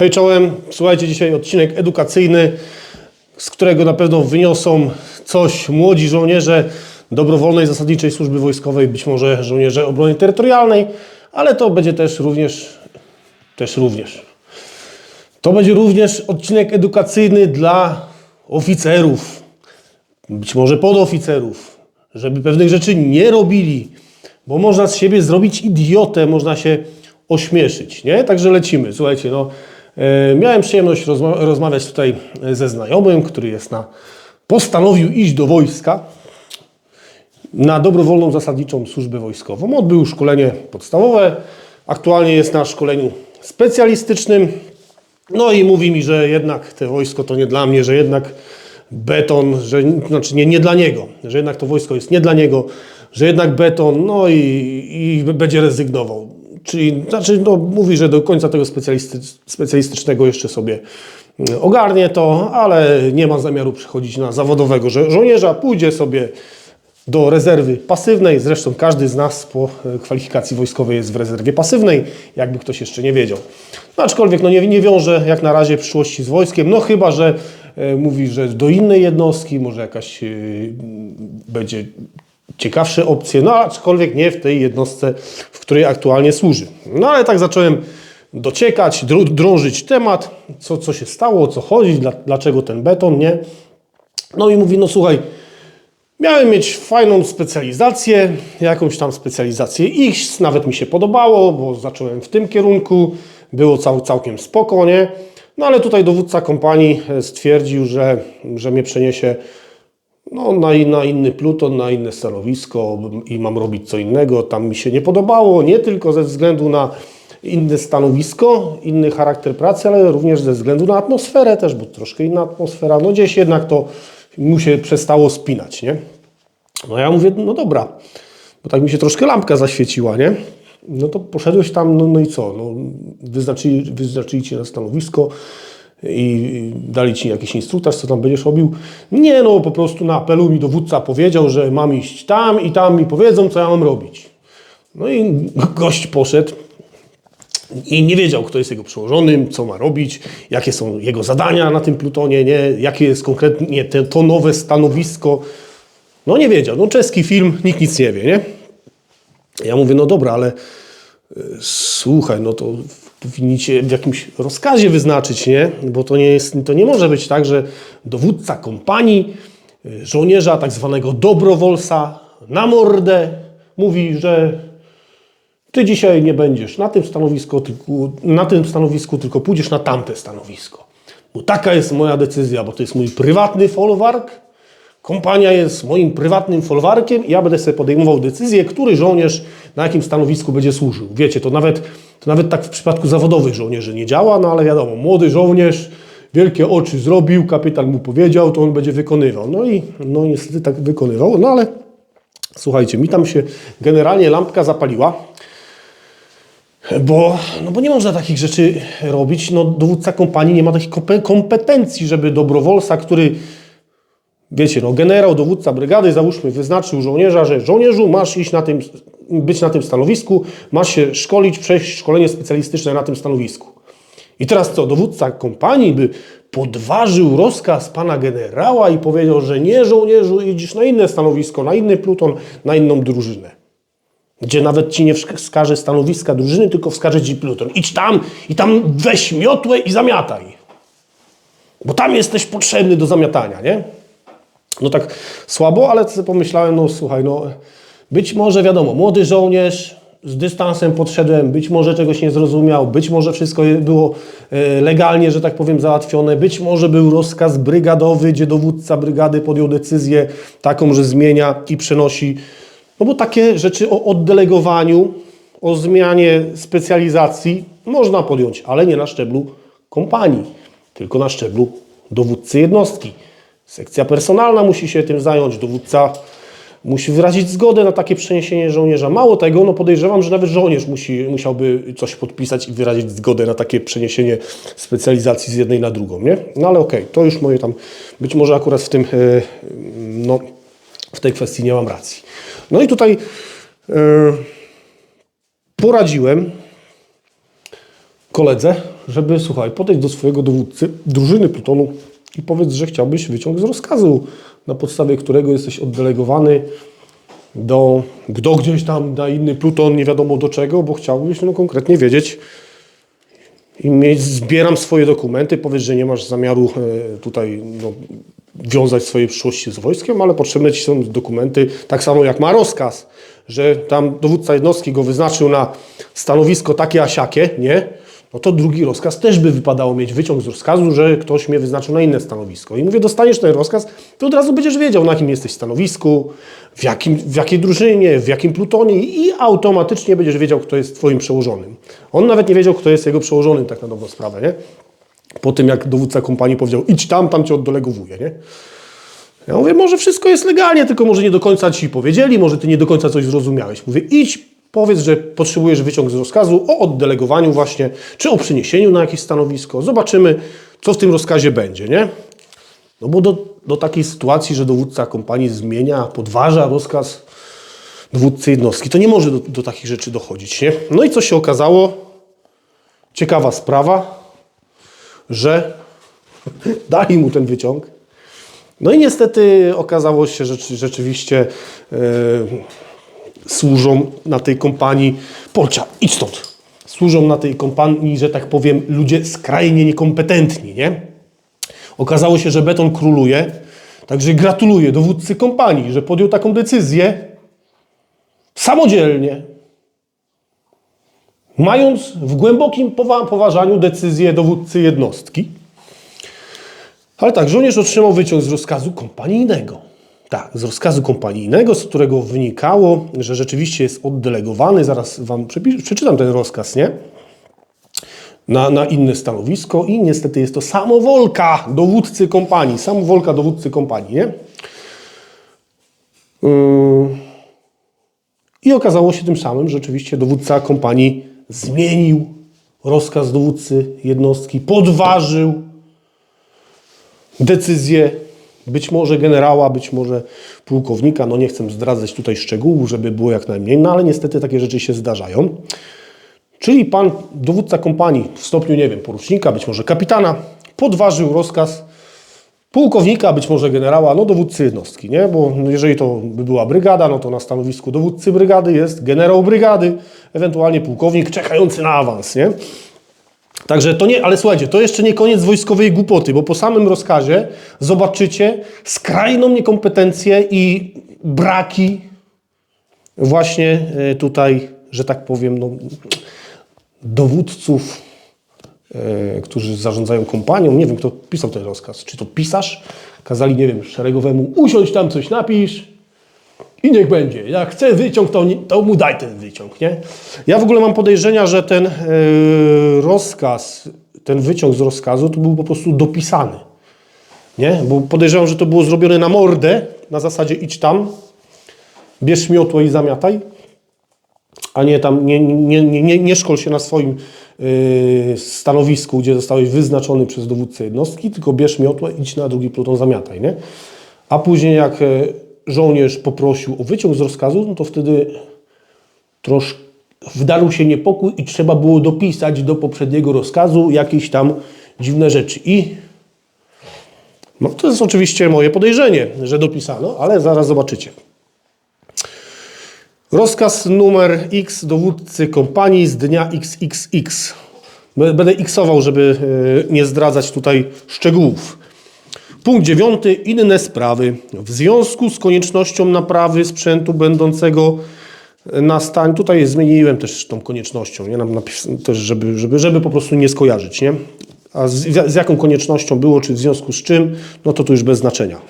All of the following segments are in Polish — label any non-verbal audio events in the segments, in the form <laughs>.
Hej czołem, słuchajcie, dzisiaj odcinek edukacyjny, z którego na pewno wyniosą coś młodzi żołnierze dobrowolnej zasadniczej służby wojskowej, być może żołnierze obrony terytorialnej, ale to będzie też również, też również. To będzie również odcinek edukacyjny dla oficerów, być może podoficerów, żeby pewnych rzeczy nie robili, bo można z siebie zrobić idiotę, można się ośmieszyć, nie? Także lecimy. Słuchajcie, no, miałem przyjemność rozma- rozmawiać tutaj ze znajomym, który jest na, postanowił iść do wojska na dobrowolną zasadniczą służbę wojskową. Odbył szkolenie podstawowe, aktualnie jest na szkoleniu specjalistycznym. No i mówi mi, że jednak te wojsko to nie dla mnie, że jednak beton, że znaczy nie, nie dla niego, że jednak to wojsko jest nie dla niego, że jednak beton, no i, i będzie rezygnował. Czyli znaczy, no, mówi, że do końca tego specjalisty, specjalistycznego jeszcze sobie y, ogarnie to, ale nie ma zamiaru przechodzić na zawodowego żo- żołnierza, pójdzie sobie do rezerwy pasywnej. Zresztą każdy z nas po e, kwalifikacji wojskowej jest w rezerwie pasywnej, jakby ktoś jeszcze nie wiedział. No, aczkolwiek no, nie, nie wiąże jak na razie przyszłości z wojskiem, no chyba, że e, mówi, że do innej jednostki, może jakaś e, będzie ciekawsze opcje, no aczkolwiek nie w tej jednostce, w której aktualnie służy. No ale tak zacząłem dociekać, drą- drążyć temat, co, co się stało, o co chodzi, dla, dlaczego ten beton, nie? No i mówi, no słuchaj, Miałem mieć fajną specjalizację, jakąś tam specjalizację X, nawet mi się podobało, bo zacząłem w tym kierunku, było cał, całkiem spoko, nie? No ale tutaj dowódca kompanii e, stwierdził, że, że mnie przeniesie no, na, na inny pluton, na inne stanowisko i mam robić co innego. Tam mi się nie podobało, nie tylko ze względu na inne stanowisko, inny charakter pracy, ale również ze względu na atmosferę też, bo troszkę inna atmosfera. No gdzieś jednak to mu się przestało spinać, nie? No ja mówię, no dobra, bo tak mi się troszkę lampka zaświeciła, nie? No to poszedłeś tam, no, no i co? No, wyznaczyli, wyznaczyli cię na stanowisko i dali ci jakiś instruktaż, co tam będziesz robił. Nie, no po prostu na apelu mi dowódca powiedział, że mam iść tam i tam mi powiedzą, co ja mam robić. No i gość poszedł, i nie wiedział, kto jest jego przełożonym, co ma robić, jakie są jego zadania na tym plutonie, nie? jakie jest konkretnie te, to nowe stanowisko. No nie wiedział. No czeski film, nikt nic nie wie, nie? Ja mówię, no dobra, ale y, słuchaj, no to powinniście w jakimś rozkazie wyznaczyć, nie? Bo to nie, jest, to nie może być tak, że dowódca kompanii, y, żołnierza tak zwanego dobrowolsa na mordę mówi, że ty dzisiaj nie będziesz na tym stanowisku, tylko, na tym stanowisku, tylko pójdziesz na tamte stanowisko. Bo taka jest moja decyzja, bo to jest mój prywatny folwark. Kompania jest moim prywatnym folwarkiem i ja będę sobie podejmował decyzję, który żołnierz na jakim stanowisku będzie służył. Wiecie, to nawet, to nawet tak w przypadku zawodowych żołnierzy nie działa, no ale wiadomo, młody żołnierz wielkie oczy zrobił, kapitan mu powiedział, to on będzie wykonywał. No i no niestety tak wykonywał, no ale słuchajcie, mi tam się generalnie lampka zapaliła. Bo, no bo nie można takich rzeczy robić. No, dowódca kompanii nie ma takich kompe- kompetencji, żeby dobrowolca, który, wiecie, no, generał, dowódca brygady, załóżmy, wyznaczył żołnierza, że żołnierzu masz iść na tym, być na tym stanowisku, masz się szkolić, przejść szkolenie specjalistyczne na tym stanowisku. I teraz co, dowódca kompanii by podważył rozkaz pana generała i powiedział, że nie żołnierzu, idziesz na inne stanowisko, na inny pluton, na inną drużynę gdzie nawet ci nie wskaże stanowiska drużyny, tylko wskaże ci pluton. Idź tam i tam weź miotłę i zamiataj. Bo tam jesteś potrzebny do zamiatania, nie? No tak słabo, ale pomyślałem, no słuchaj, no być może wiadomo, młody żołnierz, z dystansem podszedłem, być może czegoś nie zrozumiał, być może wszystko było e, legalnie, że tak powiem, załatwione, być może był rozkaz brygadowy, gdzie dowódca brygady podjął decyzję taką, że zmienia i przenosi no bo takie rzeczy o oddelegowaniu, o zmianie specjalizacji można podjąć, ale nie na szczeblu kompanii, tylko na szczeblu dowódcy jednostki. Sekcja personalna musi się tym zająć, dowódca musi wyrazić zgodę na takie przeniesienie żołnierza. Mało tego, no podejrzewam, że nawet żołnierz musi, musiałby coś podpisać i wyrazić zgodę na takie przeniesienie specjalizacji z jednej na drugą, nie? No ale okej, to już moje tam, być może akurat w tym, e, no, w tej kwestii nie mam racji. No i tutaj e, poradziłem koledze, żeby, słuchaj, podejść do swojego dowódcy drużyny plutonu i powiedz, że chciałbyś wyciąg z rozkazu, na podstawie którego jesteś oddelegowany do, do gdzieś tam na inny pluton, nie wiadomo do czego, bo chciałbyś no, konkretnie wiedzieć i mieć, zbieram swoje dokumenty, powiedz, że nie masz zamiaru e, tutaj no, wiązać swojej przyszłości z wojskiem, ale potrzebne ci są dokumenty, tak samo jak ma rozkaz, że tam dowódca jednostki go wyznaczył na stanowisko takie a siakie, nie? No to drugi rozkaz też by wypadało mieć wyciąg z rozkazu, że ktoś mnie wyznaczył na inne stanowisko. I mówię, dostaniesz ten rozkaz, to od razu będziesz wiedział, na jakim jesteś stanowisku, w, jakim, w jakiej drużynie, w jakim plutonie i automatycznie będziesz wiedział, kto jest twoim przełożonym. On nawet nie wiedział, kto jest jego przełożonym, tak na dobrą sprawę, nie? Po tym, jak dowódca kompanii powiedział, idź tam, tam cię oddelegowuję, nie? Ja mówię, może wszystko jest legalnie, tylko może nie do końca ci powiedzieli, może ty nie do końca coś zrozumiałeś. Mówię, idź, powiedz, że potrzebujesz wyciąg z rozkazu o oddelegowaniu właśnie, czy o przeniesieniu na jakieś stanowisko. Zobaczymy, co w tym rozkazie będzie, nie? No bo do, do takiej sytuacji, że dowódca kompanii zmienia, podważa rozkaz dowódcy jednostki, to nie może do, do takich rzeczy dochodzić, nie? No i co się okazało? Ciekawa sprawa, że <laughs> dali mu ten wyciąg. No i niestety okazało się, że rzeczy- rzeczywiście e, służą na tej kompanii, Polcia, idź stąd, służą na tej kompanii, że tak powiem, ludzie skrajnie niekompetentni, nie? Okazało się, że beton króluje, także gratuluję dowódcy kompanii, że podjął taką decyzję samodzielnie, mając w głębokim powa- poważaniu decyzję dowódcy jednostki. Ale tak, żołnierz otrzymał wyciąg z rozkazu kompanijnego. Tak, z rozkazu kompanijnego, z którego wynikało, że rzeczywiście jest oddelegowany. Zaraz Wam przeczytam ten rozkaz, nie? Na, na inne stanowisko i niestety jest to samowolka dowódcy kompanii. Samowolka dowódcy kompanii, nie? Yy. I okazało się tym samym, że rzeczywiście dowódca kompanii zmienił rozkaz dowódcy jednostki, podważył decyzję być może generała, być może pułkownika. No nie chcę zdradzać tutaj szczegółów, żeby było jak najmniej, no ale niestety takie rzeczy się zdarzają. Czyli pan dowódca kompanii w stopniu, nie wiem, porucznika, być może kapitana, podważył rozkaz pułkownika, być może generała, no dowódcy jednostki, nie? Bo jeżeli to by była brygada, no to na stanowisku dowódcy brygady jest generał brygady, ewentualnie pułkownik czekający na awans, nie? Także to nie, ale słuchajcie, to jeszcze nie koniec wojskowej głupoty, bo po samym rozkazie zobaczycie skrajną niekompetencję i braki właśnie e, tutaj, że tak powiem, no, dowódców, e, którzy zarządzają kompanią. Nie wiem, kto pisał ten rozkaz. Czy to pisarz? Kazali, nie wiem, szeregowemu usiąść tam, coś napisz i niech będzie. Jak chce wyciąg, to, to mu daj ten wyciąg, nie? Ja w ogóle mam podejrzenia, że ten e, rozkaz, ten wyciąg z rozkazu to był po prostu dopisany. Nie? Bo podejrzewam, że to było zrobione na mordę, na zasadzie idź tam, bierz miotło i zamiataj, a nie tam, nie, nie, nie, nie, nie szkol się na swoim yy, stanowisku, gdzie zostałeś wyznaczony przez dowódcę jednostki, tylko bierz miotło, idź na drugi pluton, zamiataj, nie? A później jak e, żołnierz poprosił o wyciąg z rozkazu, no to wtedy troszkę wdarł się niepokój i trzeba było dopisać do poprzedniego rozkazu jakieś tam dziwne rzeczy. I no, to jest oczywiście moje podejrzenie, że dopisano, ale zaraz zobaczycie. Rozkaz numer X dowódcy kompanii z dnia XXX. Będę xował, żeby e, nie zdradzać tutaj szczegółów. Punkt dziewiąty. Inne sprawy. W związku z koniecznością naprawy sprzętu będącego na stan. Tutaj zmieniłem też tą koniecznością, nie? Też, żeby, żeby, żeby po prostu nie skojarzyć, nie? A z, z jaką koniecznością było, czy w związku z czym, no to tu już bez znaczenia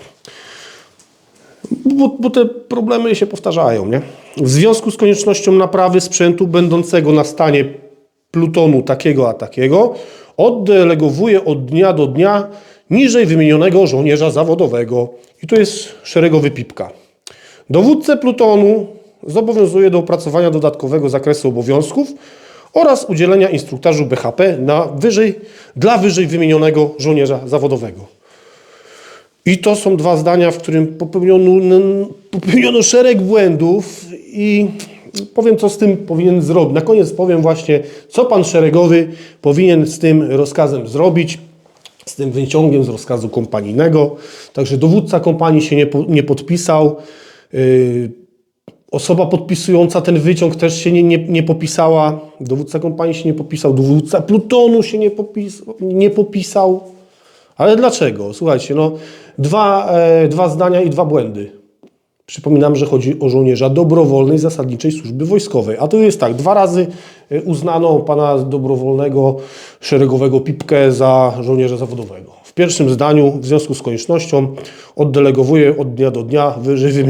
bo, bo te problemy się powtarzają, nie? W związku z koniecznością naprawy sprzętu będącego na stanie plutonu takiego a takiego, oddelegowuje od dnia do dnia niżej wymienionego żołnierza zawodowego. I tu jest szeregowy pipka. Dowódcę plutonu zobowiązuje do opracowania dodatkowego zakresu obowiązków oraz udzielenia instruktażu BHP na wyżej, dla wyżej wymienionego żołnierza zawodowego. I to są dwa zdania, w którym popełniono, popełniono szereg błędów i Powiem, co z tym powinien zrobić. Na koniec powiem właśnie, co pan szeregowy powinien z tym rozkazem zrobić, z tym wyciągiem z rozkazu kompanijnego. Także dowódca kompanii się nie, nie podpisał. Yy, Osoba podpisująca ten wyciąg też się nie, nie, nie popisała. Dowódca kompanii się nie popisał. Dowódca plutonu się nie, popis, nie popisał. Ale dlaczego? Słuchajcie, no, dwa, e, dwa zdania i dwa błędy. Przypominam, że chodzi o żołnierza dobrowolnej zasadniczej służby wojskowej. A to jest tak, dwa razy e, uznano pana dobrowolnego szeregowego Pipkę za żołnierza zawodowego. W pierwszym zdaniu, w związku z koniecznością, oddelegowuje od dnia do dnia wyżej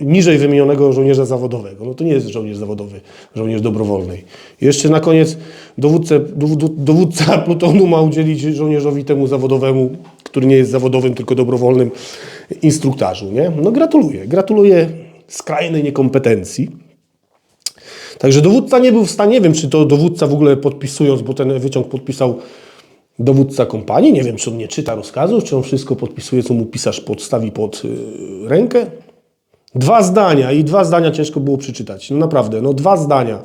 niżej wymienionego żołnierza zawodowego. No to nie jest żołnierz zawodowy, żołnierz dobrowolnej. Jeszcze na koniec dowódca <laughs> plutonu ma udzielić żołnierzowi temu zawodowemu, który nie jest zawodowym, tylko dobrowolnym instruktażu. Nie? No gratuluję. Gratuluję skrajnej niekompetencji. Także dowódca nie był w stanie, nie wiem czy to dowódca w ogóle podpisując, bo ten wyciąg podpisał dowódca kompanii, nie wiem czy on nie czyta rozkazów, czy on wszystko podpisuje, co mu pisarz podstawi pod y, rękę. Dwa zdania i dwa zdania ciężko było przeczytać. No naprawdę, no dwa zdania.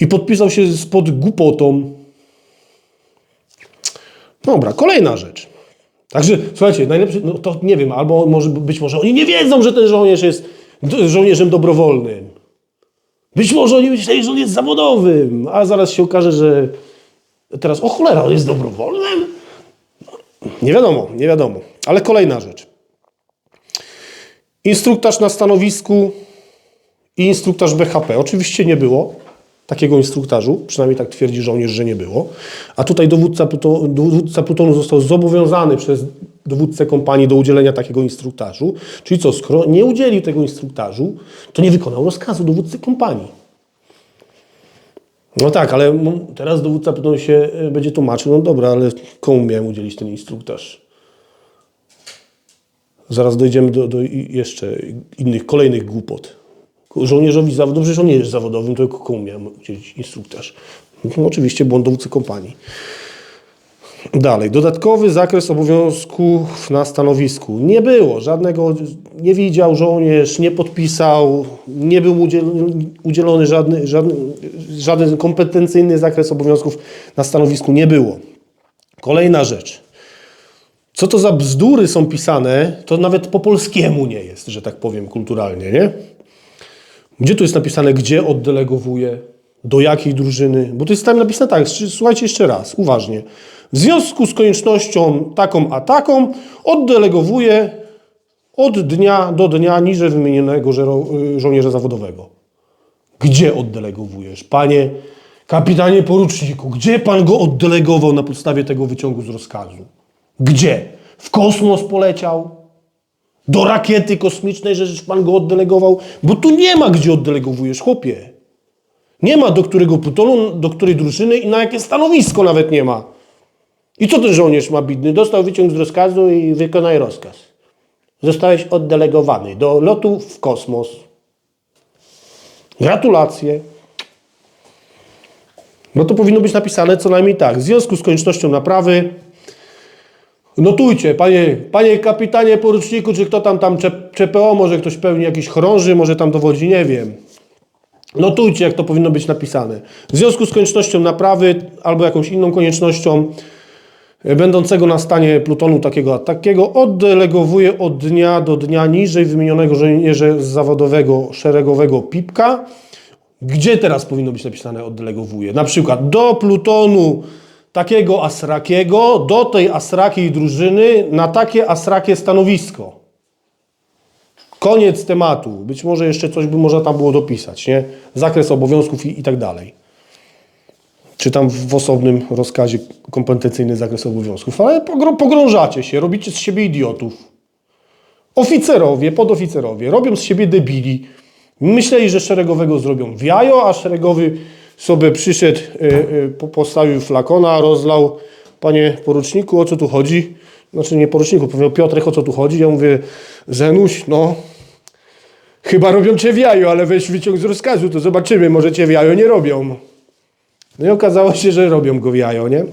I podpisał się spod głupotą. Dobra, kolejna rzecz. Także słuchajcie, najlepszy, no to nie wiem, albo może być może oni nie wiedzą, że ten żołnierz jest żołnierzem dobrowolnym. Być może oni myśleli, że on jest zawodowym, a zaraz się okaże, że teraz, o cholera, on jest dobrowolnym? Nie wiadomo, nie wiadomo. Ale kolejna rzecz. Instruktaż na stanowisku i instruktaż BHP. Oczywiście nie było takiego instruktażu, przynajmniej tak twierdzi żołnierz, że nie było. A tutaj dowódca, dowódca plutonu został zobowiązany przez dowódcę kompanii do udzielenia takiego instruktażu. Czyli co, skoro nie udzielił tego instruktażu, to nie wykonał rozkazu dowódcy kompanii. No tak, ale teraz dowódca plutonu się y, będzie tłumaczył, no dobra, ale komu miałem udzielić ten instruktaż? Zaraz dojdziemy do, do jeszcze innych, kolejnych głupot. Żołnierzowi zawodowym, przecież on nie jest zawodowym, to komu miałem udzielić instruktaż? No, oczywiście błąd dowódcy kompanii. Dalej, dodatkowy zakres obowiązków na stanowisku. Nie było, żadnego, nie widział żołnierz, nie podpisał, nie był udziel- udzielony żadny, żadny, żaden kompetencyjny zakres obowiązków na stanowisku, nie było. Kolejna rzecz. Co to za bzdury są pisane, to nawet po polskiemu nie jest, że tak powiem kulturalnie, nie? Gdzie tu jest napisane, gdzie oddelegowuje, do jakiej drużyny? Bo to jest tam napisane tak, słuchajcie jeszcze raz, uważnie. W związku z koniecznością taką a taką oddelegowuje od dnia do dnia niżej wymienionego żero- y, żołnierza zawodowego. Gdzie oddelegowujesz? Panie kapitanie poruczniku, gdzie pan go oddelegował na podstawie tego wyciągu z rozkazu? Gdzie? W kosmos poleciał? Do rakiety kosmicznej, żeś pan go oddelegował? Bo tu nie ma, gdzie oddelegowujesz, chłopie. Nie ma do którego plutonu, do której drużyny i na jakie stanowisko nawet nie ma. I co ten żołnierz ma bidny? Dostał wyciąg z rozkazu i wykonaj rozkaz. Zostałeś oddelegowany do lotu w kosmos. Gratulacje. No to powinno być napisane co najmniej tak. W związku z koniecznością naprawy Notujcie, panie, panie kapitanie poruczniku, czy kto tam tam CPO, może ktoś pełni jakiś chorąży, może tam dowodzi, nie wiem. Notujcie, jak to powinno być napisane. W związku z koniecznością naprawy albo jakąś inną koniecznością e, będącego na stanie plutonu takiego a takiego oddelegowuje od dnia do dnia niżej wymienionego żołnierza zawodowego szeregowego pipka. Gdzie teraz powinno być napisane oddelegowuje? Na przykład do plutonu takiego asrakiego, do tej asrakiej drużyny na takie asrakie stanowisko. Koniec tematu. Być może jeszcze coś by można tam było dopisać, nie? Zakres obowiązków i, i tak dalej. Czy tam w osobnym rozkazie kompetencyjny zakres obowiązków. Ale pogr- pogrążacie się, robicie z siebie idiotów. Oficerowie, podoficerowie robią z siebie debili. Myśleli, że szeregowego zrobią w jajo, a szeregowy sobie przyszedł, y, po- postawił flakona, rozlał. Panie poruczniku, o co tu chodzi? Znaczy nie poruczniku, powiedział Piotrek, o co tu chodzi? Ja mówię, Zenuś, no chyba robią cię w jajo, ale weź wyciąg z rozkazu, to zobaczymy, może cię w jajo nie robią. No i okazało się, że robią go w jajo, nie?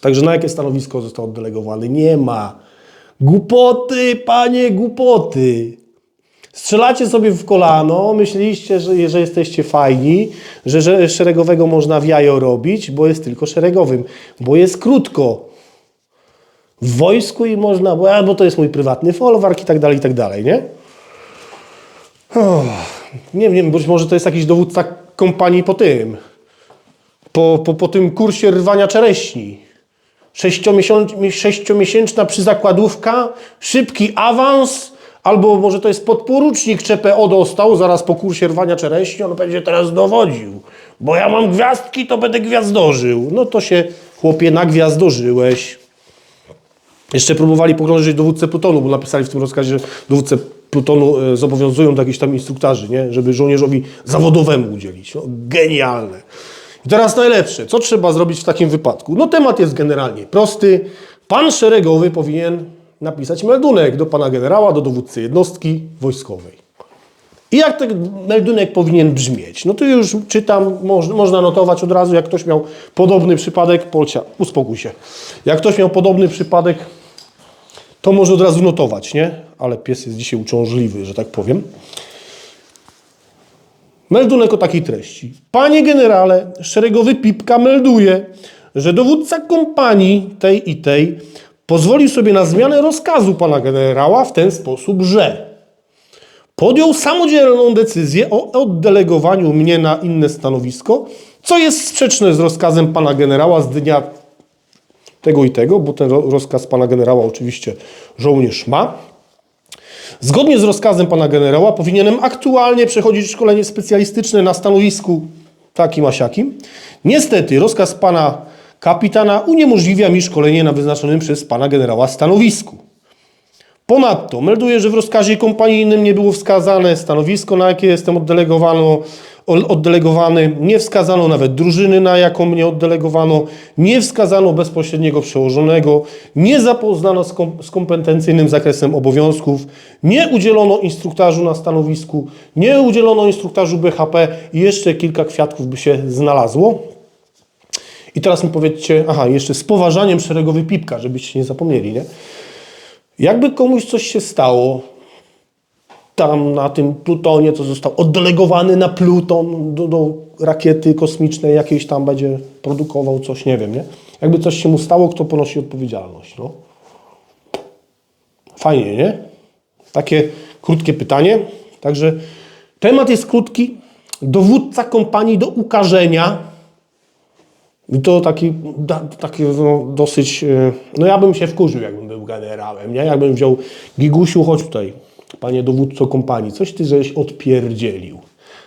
Także na jakie stanowisko został oddelegowany? Nie ma. Głupoty, panie, głupoty. Strzelacie sobie w kolano, myśleliście, że, że jesteście fajni, że, że szeregowego można w jajo robić, bo jest tylko szeregowym, bo jest krótko. W wojsku i można, bo, bo to jest mój prywatny folwark i tak dalej, i tak dalej, nie? Oh, nie wiem, być może to jest jakiś dowódca kompanii po tym, po, po, po tym kursie rwania czereśni. Sześciomiesięczna przyzakładówka, szybki awans, albo może to jest podporucznik ČPO dostał zaraz po kursie rwania czereśni, on będzie teraz dowodził, bo ja mam gwiazdki, to będę gwiazdożył. No to się, chłopie, nagwiazdożyłeś. Jeszcze próbowali pogrążyć dowódcę plutonu, bo napisali w tym rozkazie, że dowódcę plutonu e, zobowiązują do jakichś tam instruktarzy, nie? żeby żołnierzowi zawodowemu udzielić. No, genialne. I teraz najlepsze. Co trzeba zrobić w takim wypadku? No temat jest generalnie prosty. Pan szeregowy powinien napisać meldunek do pana generała, do dowódcy jednostki wojskowej. I jak ten meldunek powinien brzmieć? No to już czytam, moż, można notować od razu, jak ktoś miał podobny przypadek, Polcia, uspokój się. Jak ktoś miał podobny przypadek, to może od razu notować, nie? Ale pies jest dzisiaj uciążliwy, że tak powiem. Meldunek o takiej treści. Panie generale, szeregowy Pipka melduje, że dowódca kompanii tej i tej pozwolił sobie na zmianę rozkazu pana generała w ten sposób, że podjął samodzielną decyzję o oddelegowaniu mnie na inne stanowisko, co jest sprzeczne z rozkazem pana generała z dnia tego i tego, bo ten ro- rozkaz pana generała oczywiście żołnierz ma. Zgodnie z rozkazem pana generała powinienem aktualnie przechodzić szkolenie specjalistyczne na stanowisku takim a siakim. Niestety rozkaz pana kapitana uniemożliwia mi szkolenie na wyznaczonym przez pana generała stanowisku. Ponadto melduję, że w rozkazie kompanijnym nie było wskazane stanowisko, na jakie jestem oddelegowano, oddelegowany, nie wskazano nawet drużyny, na jaką mnie oddelegowano, nie wskazano bezpośredniego przełożonego, nie zapoznano z, kom, z kompetencyjnym zakresem obowiązków, nie udzielono instruktażu na stanowisku, nie udzielono instruktażu BHP i jeszcze kilka kwiatków by się znalazło. I teraz mi powiedzcie, aha, jeszcze z poważaniem szeregowy pipka, żebyście nie zapomnieli, nie? Jakby komuś coś się stało, tam na tym Plutonie, co został oddelegowany na Pluton do, do rakiety kosmicznej, jakiejś tam będzie produkował coś, nie wiem, nie? Jakby coś się mu stało, kto ponosi odpowiedzialność, no? Fajnie, nie? Takie krótkie pytanie. Także temat jest krótki. Dowódca kompanii do ukażenia. I to taki, da, taki no, dosyć. e, No ja bym się wkurzył, jakbym był generałem, nie? Jakbym wziął Gigusiu, chodź tutaj, panie dowódco kompanii, coś ty żeś odpierdzielił.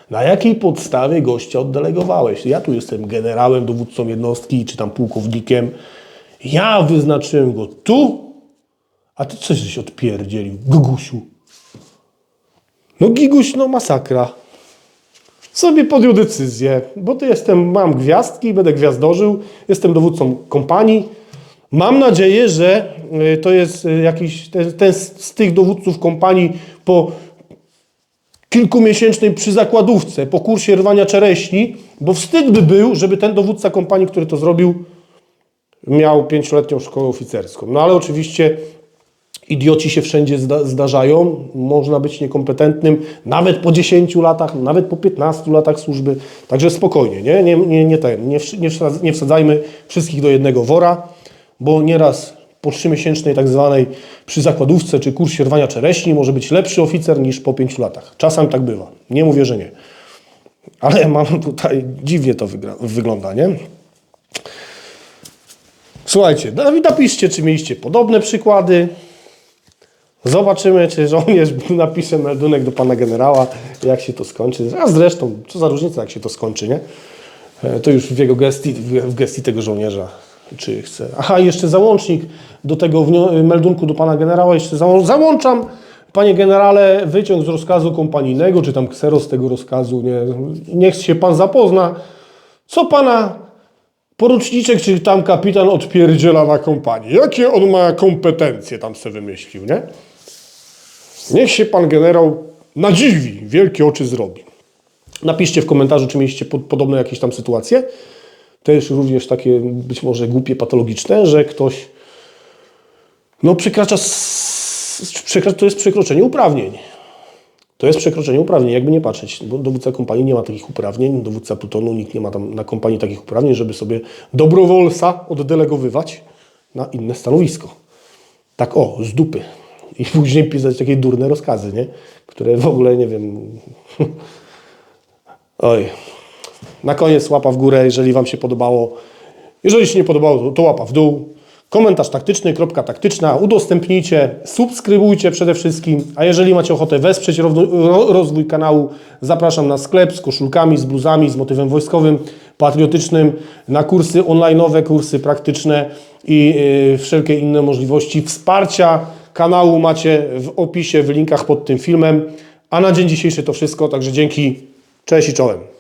Na jakiej podstawie gościa oddelegowałeś? Ja tu jestem generałem, dowódcą jednostki, czy tam pułkownikiem. Ja wyznaczyłem go tu, a ty coś żeś odpierdzielił, Gugusiu. No Giguś, no masakra sobie podjął decyzję, bo to jestem, mam gwiazdki, będę gwiazdożył, jestem dowódcą kompanii. Mam nadzieję, że y, to jest y, jakiś ten, ten z, tych dowódców kompanii po kilkumiesięcznej przyzakładówce, po kursie rwania czereśni, bo wstyd by był, żeby ten dowódca kompanii, który to zrobił, miał pięcioletnią szkołę oficerską. No ale oczywiście idioci się wszędzie zda, zdarzają. Można być niekompetentnym nawet po 10 latach, nawet po 15 latach służby. Także spokojnie, nie, nie, nie, nie, ten, nie, nie, wsadz- nie wsadzajmy wszystkich do jednego wora, bo nieraz po trzymiesięcznej tak zwanej przy zakładówce czy kursie rwania czereśni może być lepszy oficer niż po 5 latach. Czasem tak bywa. Nie mówię, że nie. Ale <laughs> mam tutaj, dziwnie to wygląda, nie? Słuchajcie, napiszcie, czy mieliście podobne przykłady. Zobaczymy, czy żołnierz <laughs> napisze meldunek do pana generała, jak się to skończy. A zresztą, co za różnica, jak się to skończy, nie? E, To już w jego gestii, w gestii tego żołnierza, czy chce. Aha, jeszcze załącznik do tego meldunku do pana generała. Jeszcze załą- załączam, panie generale, wyciąg z rozkazu kompanijnego, czy tam kseros tego rozkazu. Nie? Niech się pan zapozna, co pana poruczniczek, czy tam kapitan odpierdziela na kompanii. Jakie on ma kompetencje, tam se wymyślił, nie? Niech się pan generał nadziwi, wielkie oczy zrobi. Napiszcie w komentarzu, czy mieliście pod, podobne jakieś tam sytuacje. Też również takie być może głupie, patologiczne, że ktoś no przekracza to jest przekroczenie uprawnień. to jest przekroczenie uprawnień, jakby nie patrzeć, bo dowódca kompanii nie ma takich uprawnień, dowódca plutonu, nikt nie ma tam na kompanii takich uprawnień, żeby sobie dobrowolca oddelegowywać na inne stanowisko. Tak o, z dupy. I później pisać takie durne rozkazy, nie? Które w ogóle, nie wiem... <laughs> Oj. Na koniec łapa w górę, jeżeli Wam się podobało. Jeżeli się nie podobało, to, łapa w dół. Komentarz taktyczny, kropka taktyczna. Udostępnijcie, subskrybujcie przede wszystkim. A jeżeli macie ochotę wesprzeć rozwój, ro- rozwój kanału, zapraszam na sklep z koszulkami, z bluzami, z motywem wojskowym, patriotycznym, na kursy online'owe, kursy praktyczne i yy, wszelkie inne możliwości wsparcia kanału macie w opisie, w linkach pod tym filmem. A na dzień dzisiejszy to wszystko, także dzięki, cześć i czołem.